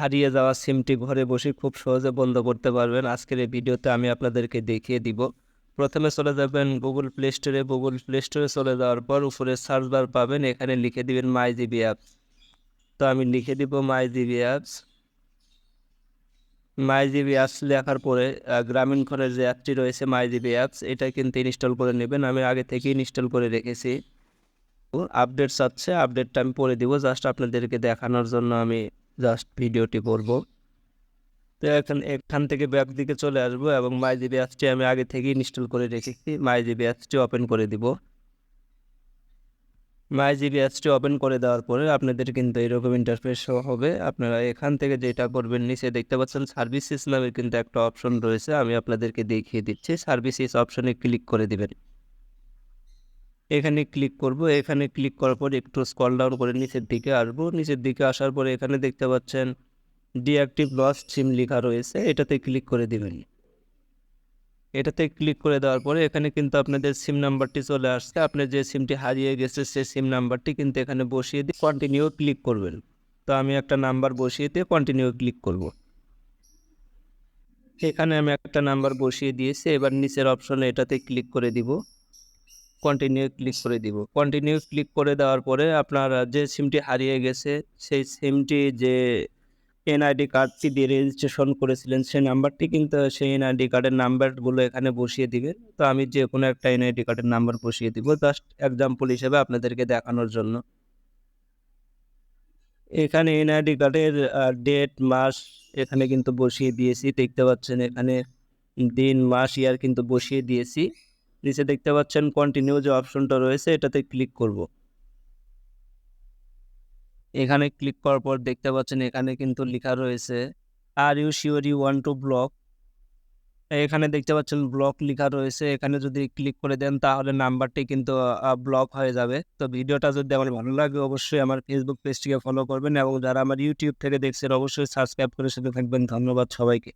হারিয়ে যাওয়া সিমটি ঘরে বসে খুব সহজে বন্ধ করতে পারবেন। আজকের এই ভিডিওতে আমি আপনাদেরকে দেখিয়ে দিব। প্রথমে চলে যাবেন গুগল প্লে স্টোরে গুগল প্লে স্টোরে চলে যাওয়ার পর উপরে সার্চ বার পাবেন। এখানে লিখে দিবেন মাই জিবি অ্যাপস তো আমি লিখে দিব my GB apps my GB apps লেখার পরে গ্রামীণ ফোনের যে অ্যাপটি রয়েছে মাই জিবি অ্যাপস এটা কিন্তু ইনস্টল করে নেবেন। আমি আগে থেকেই ইনস্টল করে রেখেছি। আপডেট চাচ্ছে। আপডেটটা আমি পরে দিব। জাস্ট আপনাদেরকে দেখানোর জন্য আমি জাস্ট ভিডিওটি করব। তো এখন, এখান থেকে ব্যাক দিকে চলে আসব এবং মাই জিবি অ্যাপসটি আমি আগে থেকেই ইনস্টল করে রেখেছি। মাই জিবি অ্যাপসটি ওপেন করে দিব। মাই জিবি অ্যাপসটি ওপেন করে দেওয়ার পরে আপনাদের কিন্তু এরকম ইন্টারফেস হবে। আপনারা এখান থেকে যেটা করবেন, নিচে দেখতে পাচ্ছেন সার্ভিসেস নামে কিন্তু একটা অপশন রয়েছে। আমি আপনাদেরকে দেখিয়ে দিচ্ছি। সার্ভিসেস অপশনে ক্লিক করে দিবেন। এখানে ক্লিক করব। এখানে ক্লিক করার পর একটু স্কল ডাউন করে নিচের দিকে আসব। নিচের দিকে আসার পরে এখানে দেখতে পাচ্ছেন ডিঅ্যাক্টিভ লস্ট সিম লেখা রয়েছে। এটাতে ক্লিক করে দেবেন। এটাতে ক্লিক করে দেওয়ার পরে এখানে কিন্তু আপনাদের সিম নাম্বারটি চলে আসছে। আপনার যে সিমটি হারিয়ে গেছে, সেই সিম নাম্বারটি কিন্তু এখানে বসিয়ে দিয়ে কন্টিনিউ ক্লিক করবেন। তো আমি একটা নাম্বার বসিয়ে দিয়ে কন্টিনিউ ক্লিক করব। এখানে আমি একটা নাম্বার বসিয়ে দিয়েছি। এবার নিচের অপশনে এটাতে ক্লিক করে দিব। কন্টিনিউ ক্লিক করে দিব। কন্টিনিউ ক্লিক করে দেওয়ার পরে আপনার যে সিমটি হারিয়ে গেছে, সেই সিমটি যে এনআইডি কার্ডটি দিয়ে রেজিস্ট্রেশন করেছিলেন, সেই নাম্বারটি কিন্তু সেই এনআইডি কার্ডের নাম্বারগুলো এখানে বসিয়ে দিবেন তো আমি যে কোনো একটা এনআইডি কার্ডের নাম্বার বসিয়ে দিব জাস্ট এক্সাম্পল হিসেবে আপনাদেরকে দেখানোর জন্য। এখানে এনআইডি কার্ডের ডেট মাস এখানে কিন্তু বসিয়ে দিয়েছি, দেখতে পাচ্ছেন এখানে দিন, মাস ইয়ার কিন্তু বসিয়ে দিয়েছি। নিচে দেখতে পাচ্ছেন কন্টিনিউ যে অপশনটা রয়েছে, এটাতে ক্লিক করব। এখানে ক্লিক করার পর দেখতে পাচ্ছেন এখানে কিন্তু লেখা রয়েছে are you sure U one two block এখানে দেখতে পাচ্ছেন ব্লক লেখা রয়েছে, এখানে যদি ক্লিক করে দেন তাহলে নাম্বারটি কিন্তু ব্লক হয়ে যাবে। তো ভিডিওটা যদি আমার ভালো লাগে অবশ্যই আমার ফেসবুক পেজটিকে ফলো করবেন এবং যারা আমার ইউটিউব থেকে দেখছেন অবশ্যই সাবস্ক্রাইব করে সাথে থাকবেন। ধন্যবাদ সবাইকে।